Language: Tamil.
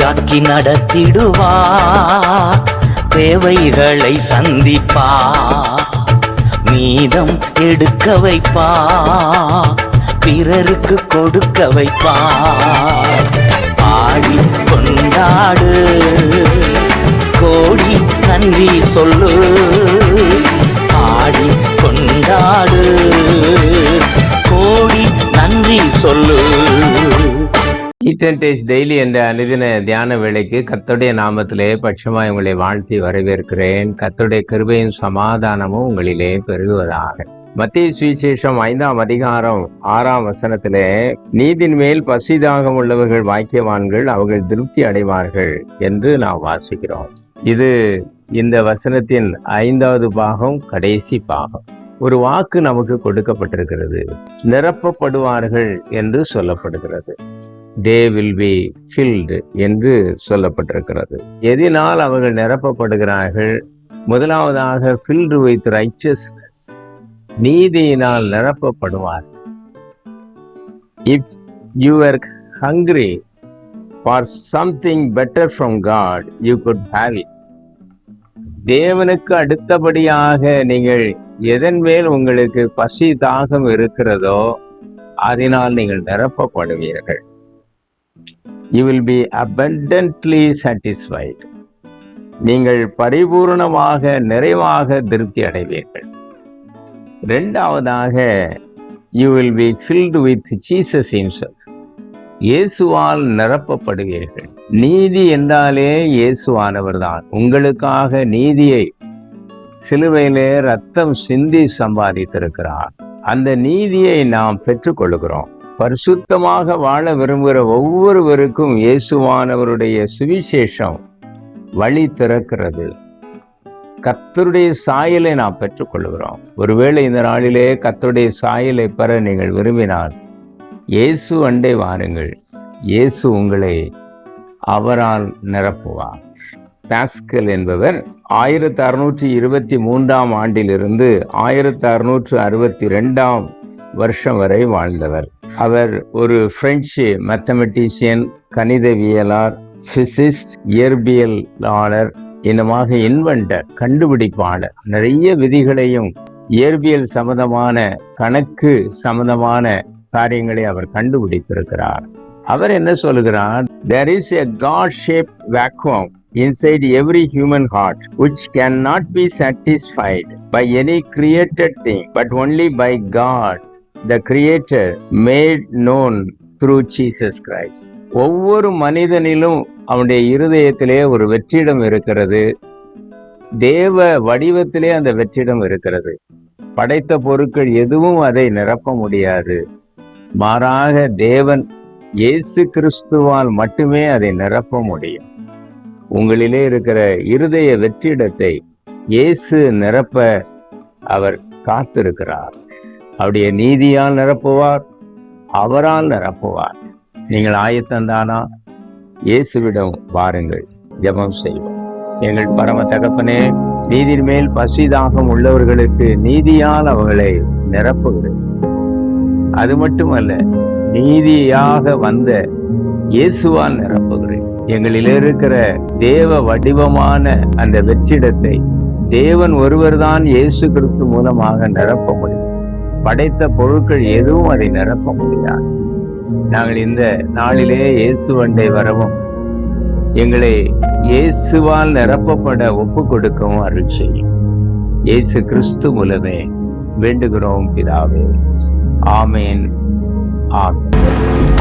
வழியாக்கி நடத்திடுவா. தேவைகளை சந்திப்பா. மீதம் எடுக்க வைப்பா. பிறருக்கு கொடுக்க வைப்பா. பாடி கொண்டாடு. கோடி நன்றி சொல்லு. பாடி கொண்டாடு. கோடி நன்றி சொல்லு. ஈட்டன் டேஸ் டெய்லி என்ற அனுதின தியான வேலைக்கு கத்தோடைய நாமத்திலே பட்சமாய் உங்களை வாழ்த்தி வரவேற்கிறேன் கத்தோடைய கிருபையும் சமாதானமும் உங்களிலே பெருகுவதாக மத்திய சுவிசேஷம் ஐந்தாம் அதிகாரம் ஆறாம் வசனத்திலே நீதின் மேல் பசிதாகம் உள்ளவர்கள் வாக்கியவான்கள் அவர்கள் திருப்தி அடைவார்கள் என்று நாம் வாசிக்கிறோம் இது இந்த வசனத்தின் ஐந்தாவது பாகம் கடைசி பாகம் ஒரு வாக்கு நமக்கு கொடுக்கப்பட்டிருக்கிறது நிரப்பப்படுவார்கள் என்று சொல்லப்படுகிறது தே வில் பி ஃபில்டு என்று சொல்லப்பட்டிருக்கிறது. எதினால் அவர்கள் நிரப்பப்படுகிறார்கள்? முதலாவதாக ஃபில்டு வித் ரைச்சஸ்னஸ் நீதியினால் நிரப்பப்படுவார். If you are hungry for something better from God you could have it தேவனுக்கு அடுத்தபடியாக நீங்கள் எதன் மேல் உங்களுக்கு பசி தாகம் இருக்கிறதோ அதனால் நீங்கள் நிரப்பப்படுவீர்கள். You will be abundantly satisfied நீங்கள் பரிபூர்ணமாக நிறைவாக திருப்தி அடைவீர்கள். ரெண்டாவதாக you will be filled with Jesus himself. இயேசுவால் நிரப்பப்படுவீர்கள். நீதி என்றாலே இயேசுவானவர் தான் உங்களுக்காக நீதியை சிலுவையிலே ரத்தம் சிந்தி சம்பாதித்திருக்கிறார். அந்த நீதியை நாம் பெற்றுக்கொள்கிறோம். பரிசுத்தமாக வாழ விரும்புகிற ஒவ்வொருவருக்கும் இயேசுவானவருடைய சுவிசேஷம் வழி திறக்கிறது. கத்தருடைய சாயலை நாம் பெற்றுக்கொள்கிறோம். ஒருவேளை இந்த நாளிலே கத்தருடைய சாயலை பெற நீங்கள் விரும்பினால் இயேசு அண்டை வாருங்கள். இயேசு உங்களை அவரால் நிரப்புவார். பாஸ்கல் என்பவர் ஆயிரத்தி அறுநூற்றி இருபத்தி மூன்றாம் ஆண்டிலிருந்து ஆயிரத்தி அறுநூற்று அறுபத்தி ரெண்டாம் வருஷம் வரை வாழ்ந்தவர். அவர் ஒரு பிரெஞ்சு மேத்தமெட்டிஷியன் கணிதவியலார் பிசிஸ்ட் இயற்பியலாளர் இனமாக இன்வென்டர் கண்டுபிடிப்பாளர். நிறைய விதிகளையும் இயற்பியல் சம்பந்தமான கணக்கு சம்பந்தமான காரியங்களை அவர் கண்டுபிடித்திருக்கிறார். அவர் என்ன சொல்லுகிறார்? Is a God shape shaped inside every human heart which can not be satisfied by any created thing but only by God the creator made known through Jesus Christ ஒவ்வொரு மனிதனிலும் அவனுடைய இருதயத்திலே ஒரு வெற்றிடம் இருக்கிறது. தேவ வடிவத்திலே அந்த வெற்றிடம் இருக்கிறது. படைத்த பொருட்கள் எதுவும் அதை நிரப்ப முடியாது. மாறாக தேவன் இயேசு கிறிஸ்துவால் மட்டுமே அதை நிரப்ப முடியும். உங்களிலே இருக்கிற இருதய வெற்றிடத்தை இயேசு நிரப்ப அவர் காத்திருக்கிறார். அவருடைய நீதியால் நிரப்புவார் அவரால் நிரப்புவார். நீங்கள் ஆயத்தந்தானா? இயேசுவிடம் வாருங்கள் ஜெபம் செய்வோம். எங்கள் பரம தகப்பனே நீதின் மேல் பசிதாகம் உள்ளவர்களுக்கு நீதியால் அவர்களை நிரப்புகிறது அது மட்டுமல்ல நீதியாக வந்த இயேசுவால் நிரப்புகிறேன். எங்களில் இருக்கிற தேவ வடிவமான அந்த வெற்றிடத்தை தேவன் ஒருவர் தான் இயேசு கிறிஸ்து மூலமாக நிரப்ப முடியும். படைத்த பொருட்கள் எதுவும் அதை நிரப்ப முடியாது. நாங்கள் இந்த நாளிலே இயேசு வண்டை வரவும் எங்களை இயேசுவால் நிரப்பப்பட ஒப்பு கொடுக்கவும் அருள் செய்யும். இயேசு கிறிஸ்து மூலமே வேண்டுகிறோம் பிதாவே. ஆமேன். ஆமேன்.